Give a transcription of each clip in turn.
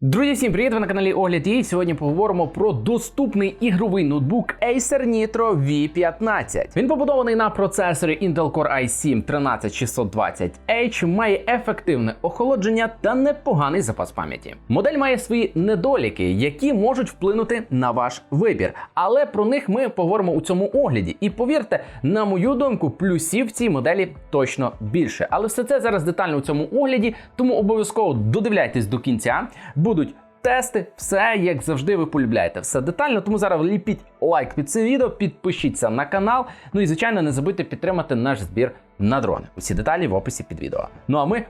Друзі, всім привіт! Ви на каналі Огляд і сьогодні поговоримо про доступний ігровий ноутбук Acer Nitro V15. Він побудований на процесорі Intel Core i7 13620H, має ефективне охолодження та непоганий запас пам'яті. Модель має свої недоліки, які можуть вплинути на ваш вибір. Але про них ми поговоримо у цьому огляді. І повірте, на мою думку, плюсів цій моделі точно більше. Але все це зараз детально у цьому огляді, тому обов'язково додивляйтесь до кінця. Будуть тести, все як завжди, ви полюбляєте. Все детально. Тому зараз ліпіть лайк під це відео, підпишіться на канал. Ну і звичайно, не забудьте підтримати наш збір на дрони. Усі деталі в описі під відео. Ну а ми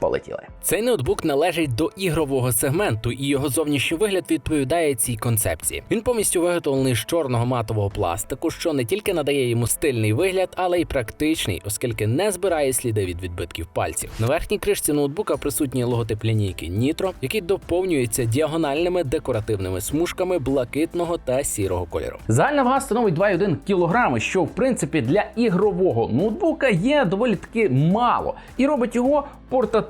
полетіли. Цей ноутбук належить до ігрового сегменту, і його зовнішній вигляд відповідає цій концепції. Він повністю виготовлений з чорного матового пластику, що не тільки надає йому стильний вигляд, але й практичний, оскільки не збирає сліди від відбитків пальців. На верхній кришці ноутбука присутній логотип лінійки Nitro, який доповнюється діагональними декоративними смужками блакитного та сірого кольору. Загальна вага становить 2,1 кг, що в принципі для ігрового ноутбука є доволі таки мало і робить його портативним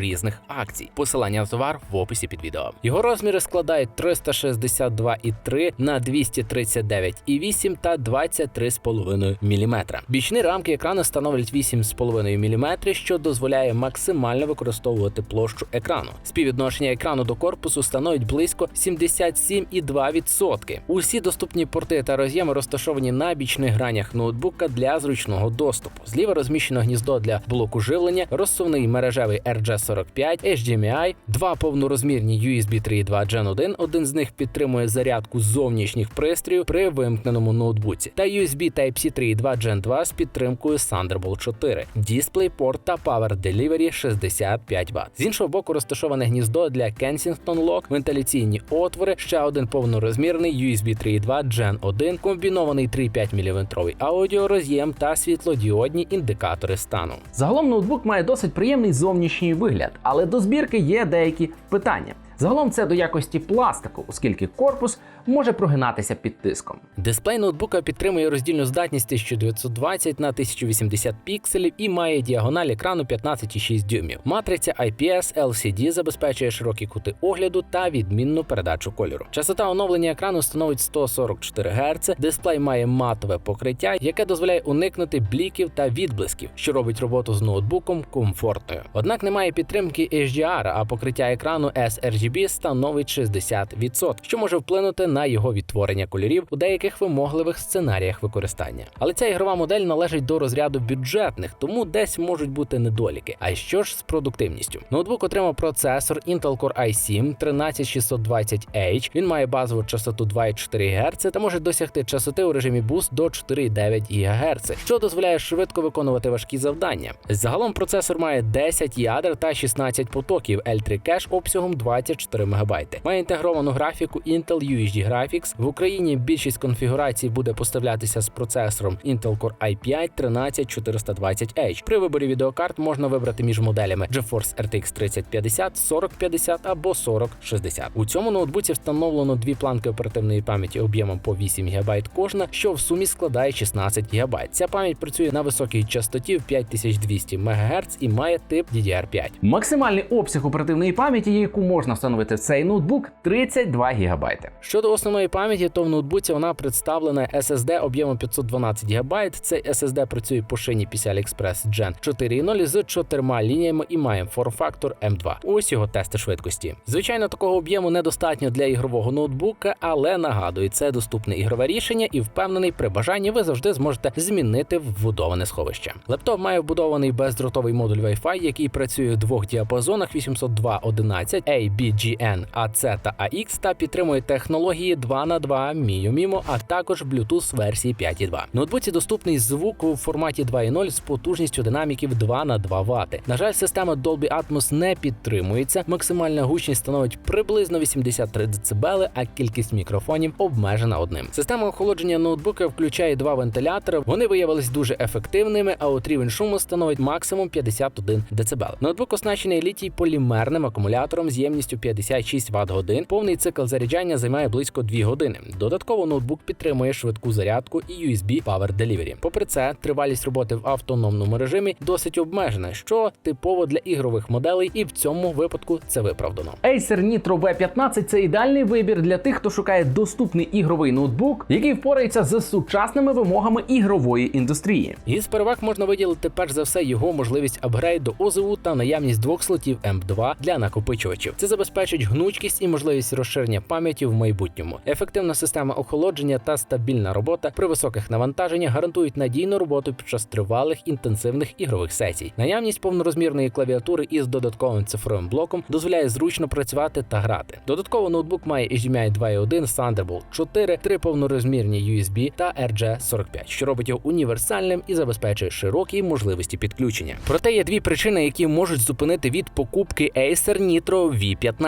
різних акцій. Посилання на товар в описі під відео. Його розміри складають 362,3 на 239,8 та 23,5 мм. Бічні рамки екрану становлять 8,5 мм, що дозволяє максимально використовувати площу екрану. Співвідношення екрану до корпусу становить близько 77,2%. Усі доступні порти та роз'єми розташовані на бічних гранях ноутбука для зручного доступу. Зліва розміщено гніздо для блоку живлення, розсувний мережевий RJ45, HDMI, два повнорозмірні USB 3.2 Gen 1, один з них підтримує зарядку зовнішніх пристроїв при вимкненому ноутбуці, та USB Type-C 3.2 Gen 2 з підтримкою Thunderbolt 4, DisplayPort та Power Delivery 65 Вт. З іншого боку розташоване гніздо для Kensington Lock, вентиляційні отвори, ще один повнорозмірний USB 3.2 Gen 1, комбінований 3,5 мм аудіороз'єм та світлодіодні індикатори стану. Загалом ноутбук має досить приємний зовнішній вигляд, але до збірки є деякі питання. Загалом це до якості пластику, оскільки корпус може прогинатися під тиском. Дисплей ноутбука підтримує роздільну здатність 1920 на 1080 пікселів і має діагональ екрану 15,6 дюймів. Матриця IPS LCD забезпечує широкі кути огляду та відмінну передачу кольору. Частота оновлення екрану становить 144 Гц. Дисплей має матове покриття, яке дозволяє уникнути бліків та відблисків, що робить роботу з ноутбуком комфортною. Однак немає підтримки HDR, а покриття екрану sRGB становить 60%, що може вплинути на його відтворення кольорів у деяких вимогливих сценаріях використання. Але ця ігрова модель належить до розряду бюджетних, тому десь можуть бути недоліки. А що ж з продуктивністю? Ноутбук отримав процесор Intel Core i7 13620H. Він має базову частоту 2,4 Гц та може досягти частоти у режимі Boost до 4,9 ГГц, що дозволяє швидко виконувати важкі завдання. Загалом процесор має 10 ядер та 16 потоків L3 кеш обсягом 24 МБ. Має інтегровану графіку Intel UHD Graphics. В Україні більшість конфігурацій буде поставлятися з процесором Intel Core i5 13420H. При виборі відеокарт можна вибрати між моделями GeForce RTX 3050, 4050 або 4060. У цьому ноутбуці встановлено дві планки оперативної пам'яті об'ємом по 8 ГБ кожна, що в сумі складає 16 ГБ. Ця пам'ять працює на високій частоті в 5200 МГц і має тип DDR5. Максимальний обсяг оперативної пам'яті, яку можна встановити в цей ноутбук, 32 ГБ. Щодо основної пам'яті, то в ноутбуці вона представлена SSD об'ємом 512 ГБ. Цей SSD працює по шині PCI Express Gen 4.0 з чотирма лініями і має форм-фактор M2. Ось його тести швидкості. Звичайно, такого об'єму недостатньо для ігрового ноутбука, але нагадую, це доступне ігрове рішення, і впевнений, при бажанні ви завжди зможете змінити вбудоване сховище. Лептоп має вбудований бездротовий модуль Wi-Fi, який працює в двох діапазонах 802.11 A, B, GN, AC та AX та підтримує технології 2 на 2 MIUI MIMO, а також Bluetooth версії 5.2. Ноутбуці доступний звук у форматі 2.0 з потужністю динаміків 2 на 2 Вт. На жаль, система Dolby Atmos не підтримується. Максимальна гучність становить приблизно 83 дБ, а кількість мікрофонів обмежена одним. Система охолодження ноутбука включає два вентилятори. Вони виявились дуже ефективними, а от рівень шуму становить максимум 51 дБ. Ноутбук оснащений літій полімерним акумулятором з ємністю 56 Вт годин. Повний цикл заряджання займає близько 2 години. Додатково ноутбук підтримує швидку зарядку і USB Power Delivery. Попри це, тривалість роботи в автономному режимі досить обмежена, що типово для ігрових моделей, і в цьому випадку це виправдано. Acer Nitro V15 це ідеальний вибір для тих, хто шукає доступний ігровий ноутбук, який впорається з сучасними вимогами ігрової індустрії. Із переваг можна виділити перш за все його можливість апгрейду ОЗУ та наявність двох слотів M2 для накопичувачів. Це забезпечить гнучкість і можливість розширення пам'яті в майбутньому. Ефективна система охолодження та стабільна робота при високих навантаженнях гарантують надійну роботу під час тривалих інтенсивних ігрових сесій. Наявність повнорозмірної клавіатури із додатковим цифровим блоком дозволяє зручно працювати та грати. Додатково ноутбук має HDMI 2.1, Thunderbolt 4, три повнорозмірні USB та RJ45, що робить його універсальним і забезпечує широкі можливості підключення. Проте є дві причини, які можуть зупинити від покупки Acer Nitro V15.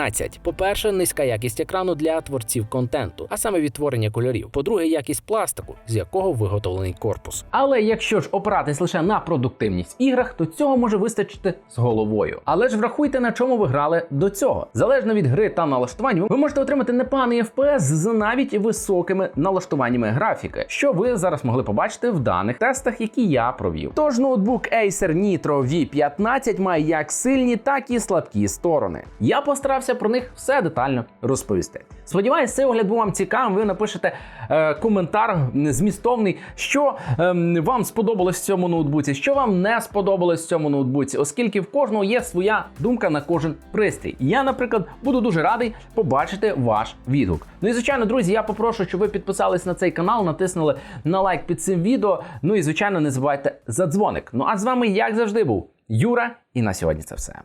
По-перше, низька якість екрану для творців контенту, а саме відтворення кольорів. По-друге, якість пластику, з якого виготовлений корпус. Але якщо ж опиратись лише на продуктивність іграх, то цього може вистачити з головою. Але ж врахуйте, на чому ви грали до цього. Залежно від гри та налаштувань, ви можете отримати непоганий FPS з навіть високими налаштуваннями графіки, що ви зараз могли побачити в даних тестах, які я провів. Тож ноутбук Acer Nitro V15 має як сильні, так і слабкі сторони. Я постарався про них все детально розповісти. Сподіваюсь, цей огляд був вам цікавим. Ви напишете е, коментар змістовний, що ем, вам сподобалось в цьому ноутбуці, що вам не сподобалось в цьому ноутбуці, оскільки в кожного є своя думка на кожен пристрій. Я, наприклад, буду дуже радий побачити ваш відгук. Ну і звичайно, друзі, я попрошу, щоб ви підписались на цей канал, натиснули на лайк під цим відео. Ну і звичайно, не забувайте за дзвоник. Ну а з вами, як завжди, був Юра, і на сьогодні це все.